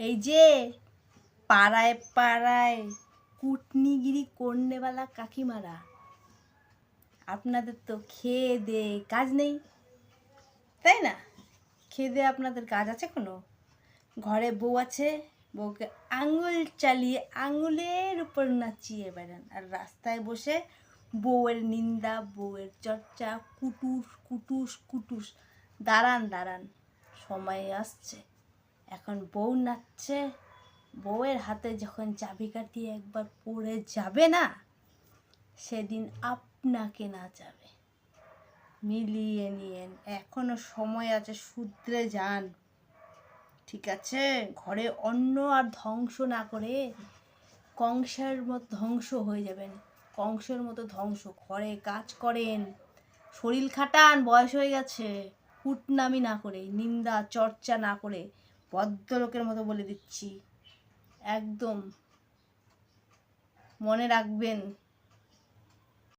এই যে পাড়ায় পাড়ায় কুটনিগিরি করনেওয়ালা কাকিমারা, আপনাদের তো খেয়ে দে কাজ নেই, তাই না? খেয়ে দে আপনাদের কাজ আছে কোনো? ঘরে বউ আছে, বউকে আঙুল চালিয়ে আঙুলের উপর নাচিয়ে বেড়ান আর রাস্তায় বসে বউয়ের নিন্দা, বউয়ের চর্চা, কুটুস কুটুস কুটুস, দাঁড়ান দাঁড়ান, সময় আসছে। এখন বউ নাচছে, বউয়ের হাতে যখন চাবিকাঠি একবার পড়ে যাবে না, সেদিন আপনাকে না নাচাবে। মিলিয়ে নিয়েন, এখনও সময় আছে, শুধরে যান। ঠিক আছে? ঘরে অন্য আর ধ্বংস না করে কংসের মতো ধ্বংস হয়ে যাবেন। কংসের মতো ধ্বংস, ঘরে কাজ করেন। শরীর খাটান, বয়স হয়ে গেছে। কুটনামি না করে, নিন্দা, চর্চা না করে ভদ্রলোকের মতো বলে দিচ্ছি। একদম মনে রাখবেন